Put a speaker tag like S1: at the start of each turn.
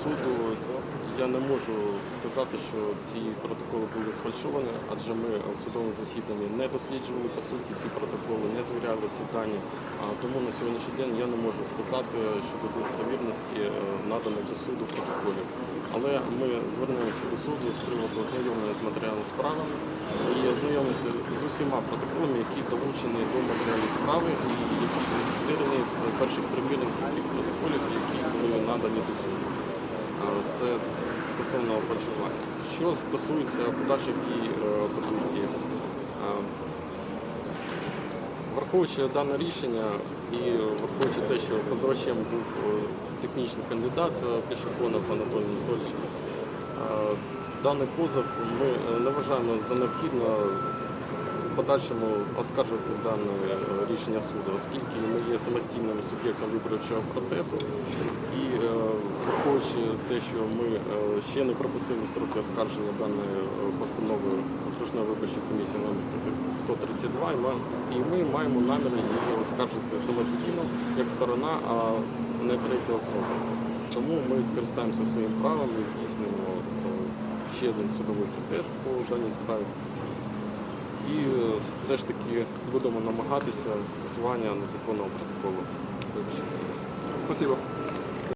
S1: суду я не можу сказати, що ці протоколи були сфальшовані, адже ми в судовому засіданні не досліджували по суті ці протоколи, не звіряли ці дані. Тому на сьогоднішній день я не можу сказати щодо достовірності е, наданих до суду протоколів. Але ми звернемося до суду з приводу ознайомлення з матеріалами справи і ознайомимося з усіма протоколами, які долучені до матеріалів справи і які були з перших примірень тих протоколів, які були надані до суду. Це стосовно фальшування. Що стосується подальших дій е, опозиції, враховуючи дане рішення і враховуючи те, що позивачем був е, технічний кандидат е, Пішаконов Анатолій Анатольович, е, даний позов ми е, не вважаємо за необхідно в подальшому оскаржувати дане е, рішення суду, оскільки ми є самостійним суб'єктом виборчого процесу і е, враховуючи те, що ми е, ще не пропустили строки оскарження даної е, постанови окружної виборчої комісії номер 132, і ми маємо намір її оскаржити самостійно як сторона, а не третя особа. Тому ми скористаємося своїм правом і здійснимо е, ще один судовий процес по даній справі. І все ж таки будемо намагатися скасування незаконного протоколу виборчої комісії.
S2: Спасибо.